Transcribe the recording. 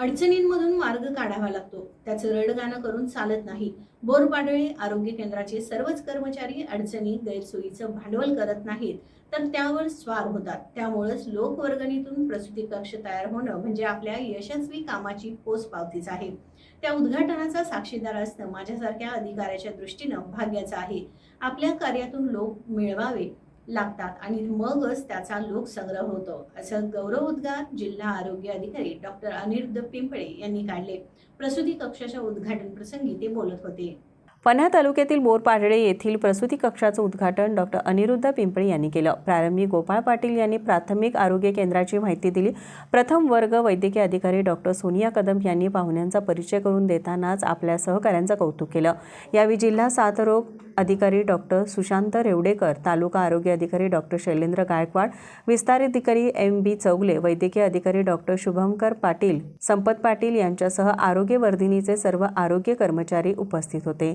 अडचणींमधून मार्ग काढावा लागतो. त्याचं रडगाणं करून चालत नाही. बोरपाडळे आरोग्य केंद्राचे सर्वच कर्मचारी अडचणी गैरसोयीचं भांडवल करत नाहीत. तर त्यावर स्वार होतात. त्यामुळेच लोकवर्गणीतून प्रसूती कक्ष तयार होणं म्हणजे आपल्या यशस्वी कामाची पोचपावतीच आहे. त्या उद्घाटनाचा साक्षीदार असणं माझ्यासारख्या अधिकाऱ्याच्या दृष्टीनं भाग्याचं आहे. आपल्या कार्यातून लोक मिळवावे. लागतात. आणि मगच त्याचा लोकसंग्रह होतो. असं गौरव उद्गार जिल्हा आरोग्य अधिकारी डॉक्टर अनिरुद्ध पिंपळे यांनी काढले. प्रसूती कक्षाच्या उद्घाटन प्रसंगी ते बोलत होते. पन्हा तालुक्यातील बोरपाडळे येथील प्रसूती कक्षाचं उद्घाटन डॉक्टर अनिरुद्ध पिंपळे यांनी केलं. प्रारंभी गोपाळ पाटील यांनी प्राथमिक आरोग्य केंद्राची माहिती दिली. प्रथम वर्ग वैद्यकीय अधिकारी डॉक्टर सोनिया कदम यांनी पाहुण्यांचा परिचय करून देतानाच आपल्या सहकाऱ्यांचं कौतुक केलं. यावेळी जिल्हा साथरोग अधिकारी डॉक्टर सुशांत रेवडेकर तालुका आरोग्य अधिकारी डॉक्टर शैलेंद्र गायकवाड विस्तार अधिकारी एम बी चौगले वैद्यकीय अधिकारी डॉक्टर शुभंकर पाटील संपत पाटील यांच्यासह आरोग्यवर्धिनीचे सर्व आरोग्य कर्मचारी उपस्थित होते.